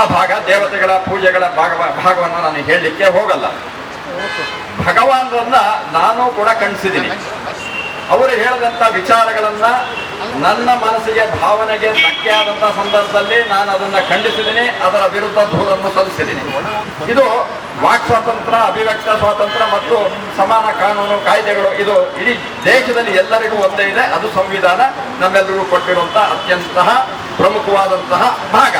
ಆ ಭಾಗ ದೇವತೆಗಳ ಪೂಜೆಗಳ ಭಾಗ ಭಾಗವನ್ನು ನಾನು ಹೇಳಲಿಕ್ಕೆ ಹೋಗಲ್ಲ. ಭಗವಾನರನ್ನ ನಾನು ಕೂಡ ಕಣಿಸಿದ್ದೀನಿ ಅವರು ಹೇಳಿದಂಥ ವಿಚಾರಗಳನ್ನ ನನ್ನ ಮನಸ್ಸಿಗೆ ಭಾವನೆಗೆ ಧಕ್ಕೆ ಸಂದರ್ಭದಲ್ಲಿ ನಾನು ಅದನ್ನ ಖಂಡಿಸಿದ್ದೀನಿ ಅದರ ವಿರುದ್ಧ ದೂರನ್ನು ಸಲ್ಲಿಸಿದ್ದೀನಿ ಇದು ವಾಕ್ ಸ್ವಾತಂತ್ರ್ಯ ಅಭಿವ್ಯಕ್ತ ಸ್ವಾತಂತ್ರ್ಯ ಮತ್ತು ಸಮಾನ ಕಾನೂನು ಕಾಯ್ದೆಗಳು. ಇದು ಇಡೀ ದೇಶದಲ್ಲಿ ಎಲ್ಲರಿಗೂ ಒಂದೇ ಇದೆ. ಅದು ಸಂವಿಧಾನ, ನಮ್ಮೆಲ್ಲರಿಗೂ ಕೊಟ್ಟಿರುವಂತಹ ಅತ್ಯಂತ ಪ್ರಮುಖವಾದಂತಹ ಭಾಗ.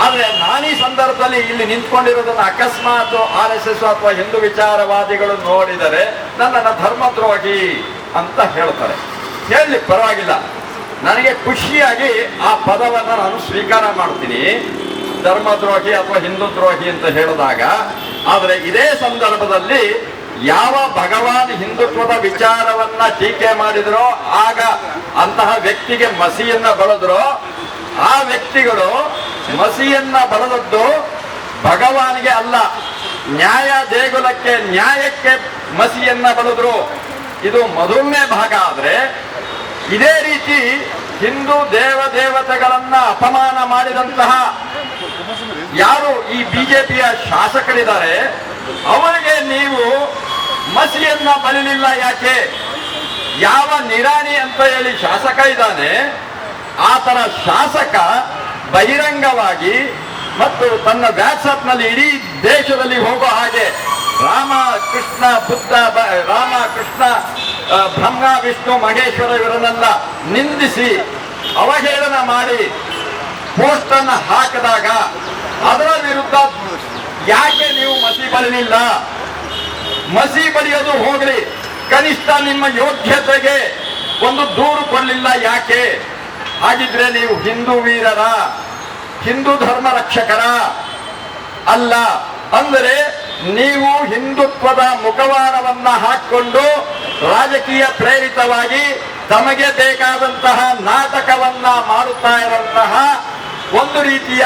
ಆದ್ರೆ ನಾನೀ ಸಂದರ್ಭದಲ್ಲಿ ಇಲ್ಲಿ ನಿಂತ್ಕೊಂಡಿರೋದನ್ನ ಅಕಸ್ಮಾತ್ ಆರ್ ಎಸ್ ಎಸ್ ಅಥವಾ ಹಿಂದೂ ವಿಚಾರವಾದಿಗಳು ನೋಡಿದರೆ ನನ್ನನ್ನು ಧರ್ಮದ್ರೋಹಿ ಅಂತ ಹೇಳ್ತಾರೆ. ಹೇಳಿ, ಪರವಾಗಿಲ್ಲ. ನನಗೆ ಖುಷಿಯಾಗಿ ಆ ಪದವನ್ನು ನಾನು ಸ್ವೀಕಾರ ಮಾಡ್ತೀನಿ. ಧರ್ಮದ್ರೋಹಿ ಅಥವಾ ಹಿಂದೂ ದ್ರೋಹಿ ಅಂತ ಹೇಳಿದಾಗ. ಆದರೆ ಇದೇ ಸಂದರ್ಭದಲ್ಲಿ ಯಾವ ಭಗವಾನ್ ಹಿಂದುತ್ವದ ವಿಚಾರವನ್ನ ಟೀಕೆ ಮಾಡಿದ್ರೋ, ಆಗ ಅಂತಹ ವ್ಯಕ್ತಿಗೆ ಮಸಿಯನ್ನ ಬಳದ್ರೋ ಆ ವ್ಯಕ್ತಿಗಳು ಮಸಿಯನ್ನ ಬಲದದ್ದು ಭಗವಾನಿಗೆ ಅಲ್ಲ. ನ್ಯಾಯ ದೇಗುಲಕ್ಕೆ, ನ್ಯಾಯಕ್ಕೆ ಮಸಿಯನ್ನ ಬರೆದ್ರು ಇದು ಮೊದಲನೇ ಭಾಗ ಆದ್ರೆ ಇದೇ ರೀತಿ ಹಿಂದೂ ದೇವ ದೇವತೆಗಳನ್ನ ಅಪಮಾನ ಮಾಡಿದಂತಹ ಯಾರು ಈ ಬಿಜೆಪಿಯ ಶಾಸಕರಿದ್ದಾರೆ, ಅವರಿಗೆ ನೀವು ಮಸಿಯನ್ನ ಬರಲಿಲ್ಲ ಯಾಕೆ? ಯಾವ ನಿರಾಣಿ ಅಂತ ಹೇಳಿ ಶಾಸಕ ಇದ್ದಾನೆ ಆತನ ಶಾಸಕ ಬಹಿರಂಗವಾಗಿ ಮತ್ತು ತನ್ನ ವ್ಯಾಟ್ಸಪ್ನಲ್ಲಿ ಇಡೀ ದೇಶದಲ್ಲಿ ಹೋಗೋ ಹಾಗೆ ರಾಮ ಕೃಷ್ಣ ಬುದ್ಧ ರಾಮ ಕೃಷ್ಣ ಬ್ರಹ್ಮ ವಿಷ್ಣು ಮಹೇಶ್ವರ ಇವರನ್ನೆಲ್ಲ ನಿಂದಿಸಿ ಅವಹೇಳನ ಮಾಡಿ ಪೋಸ್ಟ್ ಅನ್ನು ಹಾಕಿದಾಗ ಅದರ ವಿರುದ್ಧ ಯಾಕೆ ನೀವು ಮಸಿ ಬರಲಿಲ್ಲ? ಮಸಿ ಬರೆಯೋದು ಹೋಗಲಿ. ಕನಿಷ್ಠ ನಿಮ್ಮ ಯೋಗ್ಯತೆಗೆ ಒಂದು ದೂರು ಕೊಡಲಿಲ್ಲ ಯಾಕೆ? ಹಾಗಿದ್ರೆ ನೀವು ಹಿಂದೂ ವೀರರ, ಹಿಂದೂ ಧರ್ಮ ರಕ್ಷಕರ ಅಲ್ಲ. ಅಂದರೆ ನೀವು ಹಿಂದುತ್ವದ ಮುಖವಾಡವನ್ನ ಹಾಕಿಕೊಂಡು ರಾಜಕೀಯ ಪ್ರೇರಿತವಾಗಿ ತಮಗೆ ಬೇಕಾದಂತಹ ನಾಟಕವನ್ನ ಮಾಡುತ್ತಾ ಇರುವಂತಹ ಒಂದು ರೀತಿಯ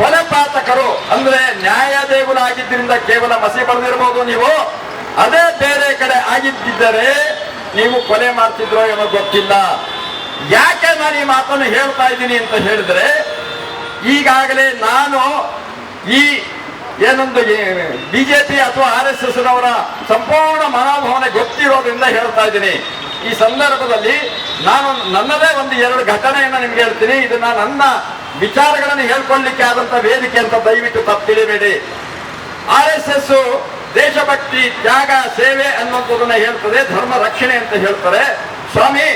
ಕೊಲೆಪಾತಕರು, ಅಂದ್ರೆ ನ್ಯಾಯ ದೇಗುಲ ಆಗಿದ್ದರಿಂದ ಕೇವಲ ಮಸಿ ಬಳೆದಿರಬಹುದು ನೀವು. ಅದೇ ಬೇರೆ ಕಡೆ ಆಗಿದ್ದಿದ್ದರೆ ನೀವು ಕೊಲೆ ಮಾಡ್ತಿದ್ರೋ ಏನೋ ಗೊತ್ತಿಲ್ಲ. ಯಾಕೆ ನಾನು ಈ ಮಾತನ್ನು ಹೇಳ್ತಾ ಇದ್ದೀನಿ ಅಂತ ಹೇಳಿದ್ರೆ, ಈಗಾಗಲೇ ನಾನು ಈ ಏನೊಂದು ಬಿಜೆಪಿ ಅಥವಾ ಆರ್ ಎಸ್ ಎಸ್ ನವರ ಸಂಪೂರ್ಣ ಮನೋಭಾವನೆ ಗೊತ್ತಿರೋದ್ರಿಂದ ಹೇಳ್ತಾ ಇದ್ದೀನಿ. ಈ ಸಂದರ್ಭದಲ್ಲಿ ನಾನು ನನ್ನದೇ ಒಂದು ಎರಡು ಘಟನೆಯನ್ನು ನಿಮ್ಗೆ ಹೇಳ್ತೀನಿ. ಇದನ್ನ ನನ್ನ ವಿಚಾರಗಳನ್ನು ಹೇಳ್ಕೊಳ್ಳಿಕ್ಕೆ ಆದಂತ ವೇದಿಕೆ ಅಂತ ದಯವಿಟ್ಟು ತಪ್ಪು ತಿಳಿಬೇಡಿ. ಆರ್ ಎಸ್ ಎಸ್ ದೇಶಭಕ್ತಿ ತ್ಯಾಗ ಸೇವೆ ಅನ್ನುವಂಥದ್ದನ್ನ ಹೇಳ್ತದೆ, ಧರ್ಮ ರಕ್ಷಣೆ ಅಂತ ಹೇಳ್ತಾರೆ. ಸ್ವಾಮಿ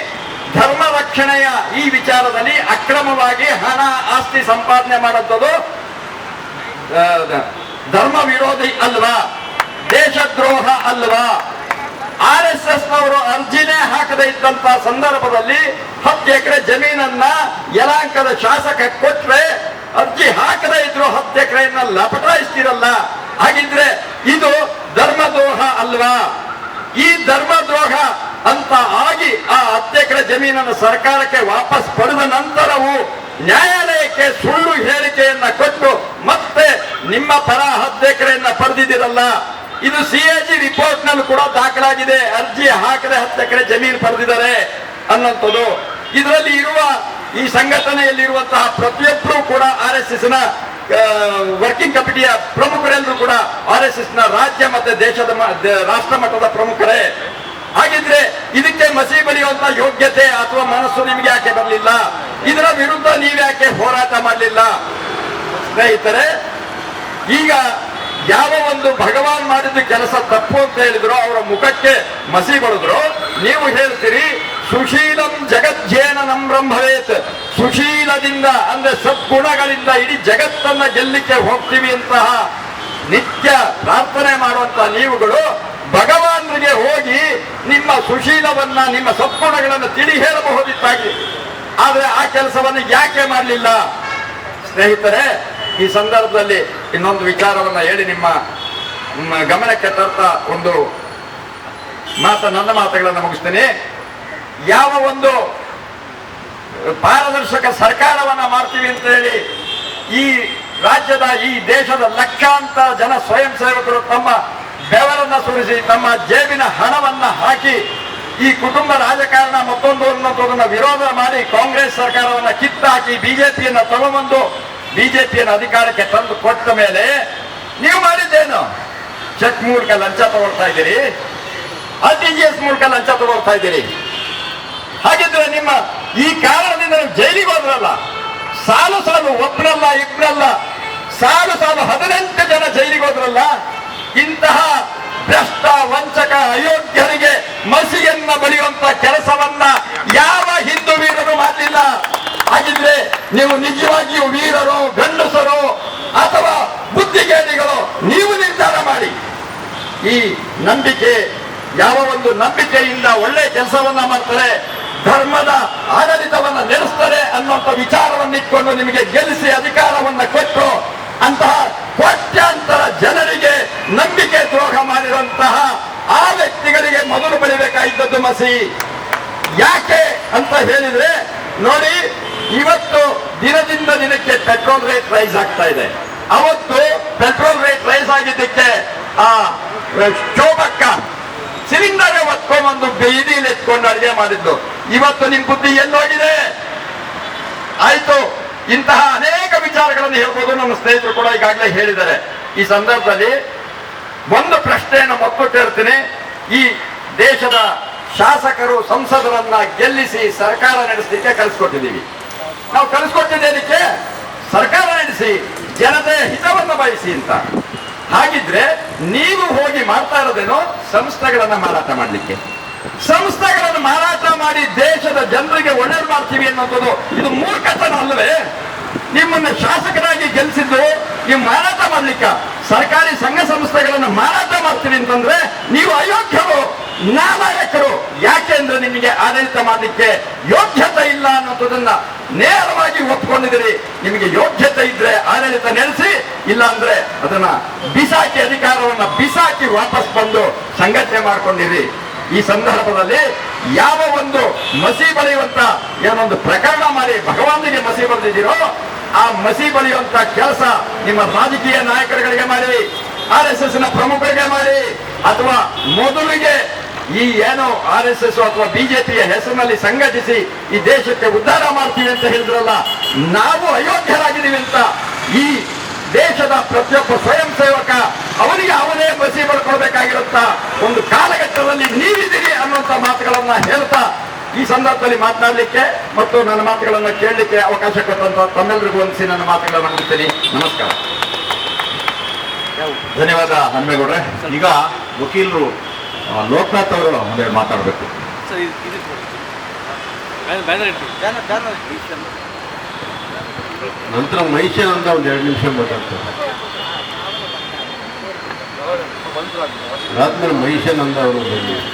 ಧರ್ಮ ರಕ್ಷಣೆಯ ಈ ವಿಚಾರದಲ್ಲಿ ಅಕ್ರಮವಾಗಿ ಹಣ ಆಸ್ತಿ ಸಂಪಾದನೆ ಆ, ಧರ್ಮ ವಿರೋಧಿ ಅಲ್ವಾ? ದೇಶದ್ರೋಹ ಅಲ್ವಾ? ಆರ್ ಎಸ್ ಎಸ್ ನವರು ಅರ್ಜಿನೇ ಹಾಕದೇ ಇದ್ದಂತ ಸಂದರ್ಭದಲ್ಲಿ ಹತ್ತು ಎಕರೆ ಜಮೀನನ್ನ ಯಲಾಂಕದ ಶಾಸಕ ಕೊಟ್ರೆ ಅರ್ಜಿ ಹಾಕದೇ ಇದ್ರು ಹತ್ತು ಎಕರೆಯನ್ನ ಲಪಟಾಯಿಸ್ತಿರಲ್ಲ? ಹಾಗಿದ್ರೆ ಇದು ಧರ್ಮದ್ರೋಹ ಅಲ್ವಾ? ಈ ಧರ್ಮದ್ರೋಹ ಅಂತ ಆಗಿ ಆ ಹತ್ತು ಎಕರೆ ಜಮೀನನ್ನು ಸರ್ಕಾರಕ್ಕೆ ವಾಪಸ್ ಪಡೆದ ನಂತರವೂ ನ್ಯಾಯಾಲಯಕ್ಕೆ ಸುಳ್ಳು ಹೇಳಿಕೆಯನ್ನ ಕೊಟ್ಟು ಮತ್ತೆ ನಿಮ್ಮ ಪರ ಹತ್ತು ಎಕರೆಯನ್ನ ಪಡೆದಿದ್ದೀರಲ್ಲ, ಇದು ಸಿಎಜಿ ರಿಪೋರ್ಟ್ನಲ್ಲಿ ಕೂಡ ದಾಖಲಾಗಿದೆ. ಅರ್ಜಿ ಹಾಕದೆ ಎಕರೆ ಜಮೀನು ಪಡೆದಿದ್ದಾರೆ ಅನ್ನೋಂಥದ್ದು. ಇದರಲ್ಲಿ ಇರುವ ಈ ಸಂಘಟನೆಯಲ್ಲಿರುವಂತಹ ಪ್ರತಿಯೊಬ್ಬರು ಕೂಡ ಆರ್ ಎಸ್ ಎಸ್ನ ವರ್ಕಿಂಗ್ ಕಮಿಟಿಯ ಪ್ರಮುಖರೆಲ್ಲರೂ ಕೂಡ ಆರ್ ಎಸ್ ಎಸ್ನ ರಾಜ್ಯ ಮತ್ತೆ ದೇಶದ ರಾಷ್ಟ್ರ ಮಟ್ಟದ ಪ್ರಮುಖರೇ. ಹಾಗಿದ್ರೆ ಇದಕ್ಕೆ ಮಸಿ ಬರೆಯುವಂತ ಯೋಗ್ಯತೆ ಅಥವಾ ಮನಸ್ಸು ನಿಮ್ಗೆ ಯಾಕೆ ಬರಲಿಲ್ಲ? ಇದರ ವಿರುದ್ಧ ನೀವ್ಯಾಕೆ ಹೋರಾಟ ಮಾಡಲಿಲ್ಲ? ಸ್ನೇಹಿತರೆ, ಈಗ ಯಾವ ಒಂದು ಭಗವಾನ್ ಮಾಡಿದ ಕೆಲಸ ತಪ್ಪು ಅಂತ ಹೇಳಿದ್ರು, ಅವರ ಮುಖಕ್ಕೆ ಮಸಿ ಬಳಿದ್ರು ನೀವು ಹೇಳ್ತೀರಿ, ಸುಶೀಲಂ ಜಗಜ್ಜೇನನಂ ಬ್ರಹ್ಮವೇತ್. ಸುಶೀಲದಿಂದ, ಅಂದ್ರೆ ಸದ್ಗುಣಗಳಿಂದ ಇಡೀ ಜಗತ್ತನ್ನ ಗೆಲ್ಲಿಕ್ಕೆ ಹೋಗ್ತೀವಿ ಅಂತಹ ನಿತ್ಯ ಪ್ರಾರ್ಥನೆ ಮಾಡುವಂತ ನೀವುಗಳು ಭಗವಾನ್ರಿಗೆ ಹೋಗಿ ನಿಮ್ಮ ಸುಶೀಲವನ್ನ, ನಿಮ್ಮ ಸದ್ಗುಣಗಳನ್ನು ತಿಳಿ ಹೇಳಬಹುದಿತ್ತಾಗಿ. ಆದ್ರೆ ಆ ಕೆಲಸವನ್ನು ಯಾಕೆ ಮಾಡಲಿಲ್ಲ? ಸ್ನೇಹಿತರೆ, ಈ ಸಂದರ್ಭದಲ್ಲಿ ಇನ್ನೊಂದು ವಿಚಾರವನ್ನ ಹೇಳಿ ನಿಮ್ಮ ಗಮನಕ್ಕೆ ತರ್ತಾ ಒಂದು ಮಾತ, ನನ್ನ ಮಾತುಗಳನ್ನು ಮುಗಿಸ್ತೇನೆ. ಯಾವ ಒಂದು ಪಾರದರ್ಶಕ ಸರ್ಕಾರವನ್ನ ಮಾಡ್ತೀವಿ ಅಂತ ಹೇಳಿ ಈ ರಾಜ್ಯದ, ಈ ದೇಶದ ಲಕ್ಷಾಂತರ ಜನ ಸ್ವಯಂ ಸೇವಕರು ತಮ್ಮ ಬೆವರನ್ನ ಸುರಿಸಿ, ತಮ್ಮ ಹಣವನ್ನ ಹಾಕಿ ಈ ಕುಟುಂಬ ರಾಜಕಾರಣ ಮತ್ತೊಂದು ಅನ್ನೋದನ್ನ ವಿರೋಧ ಮಾಡಿ ಕಾಂಗ್ರೆಸ್ ಸರ್ಕಾರವನ್ನ ಕಿತ್ತಾಕಿ ಬಿಜೆಪಿಯನ್ನ ತಗೊಂಬಂದು ಬಿಜೆಪಿಯನ್ನು ಅಧಿಕಾರಕ್ಕೆ ತಂದು ಕೊಟ್ಟ ಮೇಲೆ ನೀವು ಮಾಡಿದ್ದೇನು? ಚೆಕ್ ಮೂಲಕ ಲಂಚ ತಗೊಳ್ತಾ ಇದ್ದೀರಿ. ಆರ್ ಟಿ ಜಿ ಎಸ್ ಮೂಲಕ ಲಂಚ ತಗೊಳ್ತಾ ಇದ್ದೀರಿ. ಹಾಗಿದ್ರೆ ನಿಮ್ಮ ಈ ಕಾರಣದಿಂದ ನೀವು ಜೈಲಿಗೆ ಹೋದ್ರಲ್ಲ? ಸಾಲು ಸಾಲು ಒಬ್ಬರಲ್ಲ ಇಬ್ಬರಲ್ಲ ಸಾಲು ಸಾಲು ಹದಿನೆಂಟು ಜನ ಜೈಲಿಗೆ ಹೋದ್ರಲ್ಲ? ಇಂತಹ ಭ್ರಷ್ಟ ವಂಚಕ ಅಯೋಗ್ಯರಿಗೆ ಮಸಿಯನ್ನ ಬಳಿಯುವಂತ ಕೆಲಸವನ್ನ ಯಾವ ಹಿಂದೂ ವೀರರು ಮಾಡಲಿಲ್ಲ ಹಾಗಿದ್ರೆ ನೀವು ನಿಜವಾಗಿಯೂ ವೀರರು, ಗಂಡಸರು ಅಥವಾ ಬುದ್ಧಿಗೇಡಿಗಳು, ನೀವು ನಿರ್ಧಾರ ಮಾಡಿ. ಈ ನಂಬಿಕೆ ಯಾವ ಒಂದು ನಂಬಿಕೆಯಿಂದ ಒಳ್ಳೆ ಕೆಲಸವನ್ನ ಮಾಡ್ತಾರೆ, ಧರ್ಮದ ಆಡಳಿತವನ್ನ ನಡೆಸ್ತಾರೆ ಅನ್ನುವಂಥ ವಿಚಾರವನ್ನು ಇಟ್ಕೊಂಡು ನಿಮಗೆ ಗೆಲ್ಲಿಸಿ ಅಧಿಕಾರವನ್ನ ಕೊಟ್ಟು ಅಂತಹ ಕೋಟ್ಯಾಂತರ ಜನರಿಗೆ ನಂಬಿಕೆ ದ್ರೋಹ ಮಾಡಿರುವಂತಹ ಆ ವ್ಯಕ್ತಿಗಳಿಗೆ ಮೊದಲು ಬೆಳಿಬೇಕಾಗಿದ್ದದ್ದು ಮಸಿ. ಯಾಕೆ ಅಂತ ಹೇಳಿದ್ರೆ, ನೋಡಿ ಇವತ್ತು ದಿನದಿಂದ ದಿನಕ್ಕೆ ಪೆಟ್ರೋಲ್ ರೇಟ್ ರೈಸ್ ಆಗ್ತಾ ಇದೆ. ಅವತ್ತು ಪೆಟ್ರೋಲ್ ರೇಟ್ ರೈಸ್ ಆಗಿದ್ದಕ್ಕೆ ಆ ಶೋಭಕ್ಕ ಸಿಲಿಂಡರ್ ಒತ್ಕೊಂಡ್ಬಂದು ಬೀದಿಲಿ ಎತ್ಕೊಂಡು ಅಡಿಗೆ ಮಾಡಿದ್ದು. ಇವತ್ತು ನಿಮ್ ಬುದ್ಧಿ ಎಲ್ಲೋಗಿದೆ? ಆಯ್ತು, ಇಂತಹ ಅನೇಕ ವಿಚಾರಗಳನ್ನು ಹೇಳ್ಬೋದು. ನಮ್ಮ ಸ್ನೇಹಿತರು ಕೂಡ ಈಗಾಗಲೇ ಹೇಳಿದ್ದಾರೆ. ಈ ಸಂದರ್ಭದಲ್ಲಿ ಒಂದು ಪ್ರಶ್ನೆಯನ್ನು ಮತ್ತೊಟ್ಟು ಕೇಳ್ತೀನಿ. ಈ ದೇಶದ ಶಾಸಕರು, ಸಂಸದರನ್ನ ಗೆಲ್ಲಿಸಿ ಸರ್ಕಾರ ನಡೆಸಲಿಕ್ಕೆ ಕಲಿಸ್ಕೊಟ್ಟಿದ್ದೀವಿ ನಾವು ಕಳಿಸ್ಕೊಟ್ಟಿದ್ದೇನಕ್ಕೆ ಸರ್ಕಾರ ನಡೆಸಿ ಜನತೆಯ ಹಿತವನ್ನು ಬಯಸಿ ಅಂತ. ಹಾಗಿದ್ರೆ ನೀವು ಹೋಗಿ ಮಾಡ್ತಾ ಇರೋದೇನೋ ಸಂಸ್ಥೆಗಳನ್ನ ಮಾರಾಟ ಮಾಡಲಿಕ್ಕೆ. ಸಂಸ್ಥೆಗಳನ್ನು ಮಾರಾಟ ಮಾಡಿ ದೇಶದ ಜನರಿಗೆ ಒಳ್ಳೇದು ಮಾಡ್ತೀವಿ ಅನ್ನೋದು ಇದು ಮೂರ್ಖತನ ಅಲ್ಲವೇ ನಿಮ್ಮನ್ನ ಶಾಸಕರಾಗಿ ಗೆಲ್ಲಿಸಿದ್ದು ನೀವು ಮಾರಾಟ ಮಾಡ್ಲಿಕ್ಕ. ಸರ್ಕಾರಿ ಸಂಘ ಸಂಸ್ಥೆಗಳನ್ನು ಮಾರಾಟ ಮಾಡ್ತೀವಿ ಅಂತಂದ್ರೆ ನೀವು ಅಯೋಗ್ಯರು. ನಾಲಾಯಕರು ಯಾಕೆ ಅಂದ್ರೆ ನಿಮಗೆ ಆಡಳಿತ ಮಾಡಲಿಕ್ಕೆ ಯೋಗ್ಯತೆ ಇಲ್ಲ ಅನ್ನೋದನ್ನ ನೇರವಾಗಿ ಒಪ್ಕೊಂಡಿದ್ದೀರಿ. ನಿಮಗೆ ಯೋಗ್ಯತೆ ಇದ್ರೆ ಆಡಳಿತ ನೆಲೆಸಿ ಇಲ್ಲ ಅಂದ್ರೆ ಅದನ್ನ ಬಿಸಾಕಿ ಅಧಿಕಾರವನ್ನ ಬಿಸಾಕಿ ವಾಪಸ್ ಬಂದು ಸಂಘಟನೆ ಮಾಡ್ಕೊಂಡಿರಿ. ಈ ಸಂದರ್ಭದಲ್ಲಿ ಯಾವ ಒಂದು ಮಸಿ ಬಳಿಯುವಂತ ಏನೊಂದು ಪ್ರಕರಣ ಮಾಡಿ ಭಗವಂತನಿಗೆ ಮಸಿ ಬರೆದಿದ್ದೀರೋ, ಆ ಮಸಿ ಬಳಿಯುವಂತ ಕೆಲಸ ನಿಮ್ಮ ರಾಜಕೀಯ ನಾಯಕರುಗಳಿಗೆ ಮಾಡಿ, ಆರ್ ಎಸ್ ಎಸ್ನ ಪ್ರಮುಖರಿಗೆ ಮಾಡಿ, ಅಥವಾ ಮೊದಲಿಗೆ ಈ ಏನು ಆರ್ ಎಸ್ ಎಸ್ ಅಥವಾ ಬಿಜೆಪಿಯ ಹೆಸರಿನಲ್ಲಿ ಸಂಘಟಿಸಿ ಈ ದೇಶಕ್ಕೆ ಉದ್ಧಾರ ಮಾಡ್ತೀವಿ ಅಂತ ಹೇಳಿದ್ರಲ್ಲ ನಾವು ಅಯೋಗ್ಯರಾಗಿದ್ದೀವಿ ಅಂತ ಈ ದೇಶದ ಪ್ರತಿಯೊಬ್ಬ ಸ್ವಯಂ ಸೇವಕ ಅವನಿಗೆ ಅವನೇ ಬಸಿ ಪಡ್ಕೊಳ್ಬೇಕಾಗಿರುತ್ತ ಒಂದು ಕಾಲಘಟ್ಟದಲ್ಲಿ ನೀವಿದ್ದೀರಿ ಅನ್ನುವಂಥ ಮಾತುಗಳನ್ನ ಹೇಳ್ತಾ ಈ ಸಂದರ್ಭದಲ್ಲಿ ಮಾತನಾಡಲಿಕ್ಕೆ ಮತ್ತು ನನ್ನ ಮಾತುಗಳನ್ನ ಕೇಳಲಿಕ್ಕೆ ಅವಕಾಶ ಕೊಟ್ಟಂತ ತಮ್ಮೆಲ್ಲರಿಗೂ ಹೊಂದಿಸಿ ನನ್ನ ಮಾತುಗಳನ್ನು ಮಾಡುತ್ತೀನಿ ನಮಸ್ಕಾರ. ಧನ್ಯವಾದ ಹನುಮೇಗೌಡ್ರೆ. ಈಗ ವಕೀಲರು ಲೋಕನಾಥ್ ಅವರು ಮುಂದೆ ಮಾತಾಡಬೇಕು. ನಂತರ ಮಹಿಷಾನಂದ ಒಂದು ಎರಡು ನಿಮಿಷ ಮಾತಾಡ್ತಾರೆ ರಾತ್ರಿ ಮಹಿಷಾನಂದ ಅವರು ಬಂದಿದ್ದಾರೆ